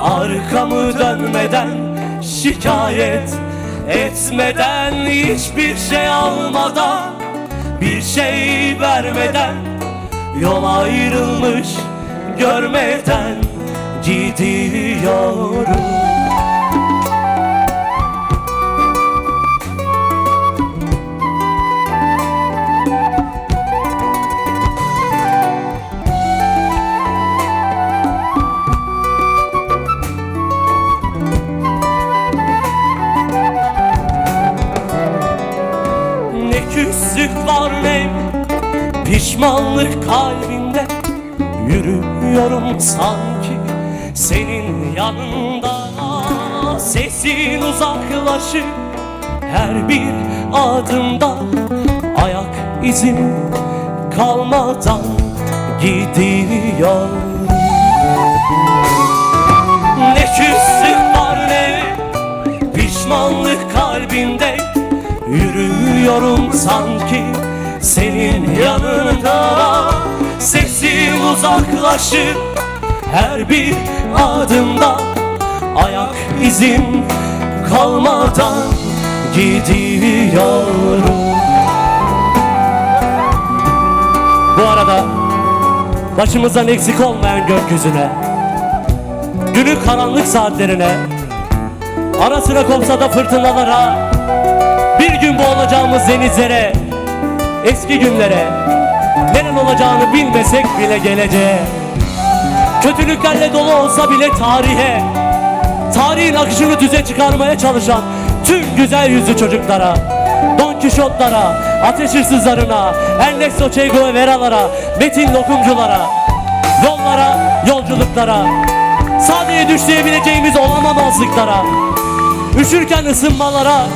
Arkamı dönmeden şikayet etmeden Hiçbir şey almadan bir şey vermeden Yol ayrılmış görmeden gidiyorum Ne küslük var ne pişmanlık kalbimde Yürüyorum sanki. Senin yanında Sesin uzaklaşır her bir adımda Ayak izim kalmadan gidiyor. Ne küslük var ne Pişmanlık kalbimde Yürüyorum sanki senin yanında. Sesim uzaklaşır her bir adımda Ayak izim kalmadan gidiyorum. Bu arada başımızdan eksik olmayan gökyüzüne Günün karanlık saatlerine Ara sıra kopsa da fırtınalara Bir gün boğulacağımız denizlere Eski günlere Neren olacağını bilmesek bile geleceğe. Kötülüklerle dolu olsa bile tarihe Tarihin akışını düze çıkarmaya çalışan Tüm güzel yüzlü çocuklara Don Kişotlara, ateş hırsızlarına Ernesto Che Guevara'lara Metin lokumculara Yollara, yolculuklara Sadece düşleyebileceğimiz olamamazlıklara Üşürken ısınmalara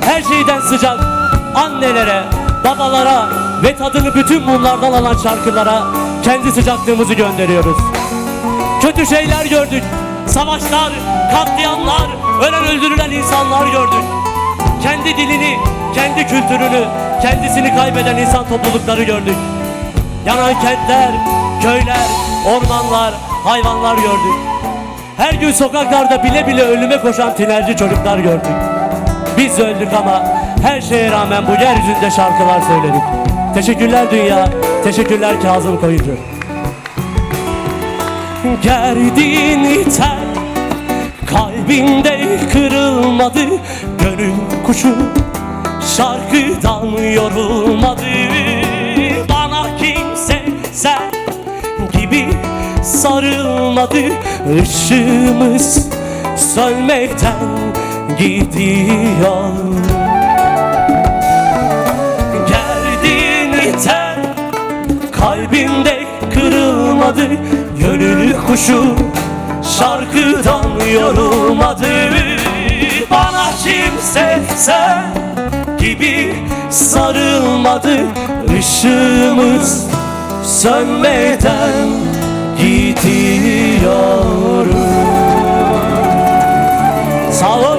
Her şeyden sıcak annelere, babalara Ve tadını bütün bunlardan alan şarkılara Kendi sıcaklığımızı gönderiyoruz Kötü şeyler gördük Savaşlar, katliamlar Ölen öldürülen insanlar gördük Kendi dilini, kendi kültürünü Kendisini kaybeden insan toplulukları gördük Yanan kentler, köyler, ormanlar, hayvanlar gördük. Her gün sokaklarda bile bile ölüme koşan tinerci çocuklar gördük. Biz öldük ama her şeye rağmen bu yeryüzünde şarkılar söyledik. Teşekkürler dünya, teşekkürler Kazım Koyuncu. Gerdiğin iter Kalbimde kırılmadı Gönül kuşu Şarkıdan yorulmadı Bana kimse sen gibi sarılmadı Işığımız sönmekten gidiyor. Gerdiğin iter Kalbimde kırılmadı Gönül kuşu Şarkıdan yorulmadı. Bana kimse sen gibi sarılmadı Işığımız sönmeden gidiyor. Sağ ol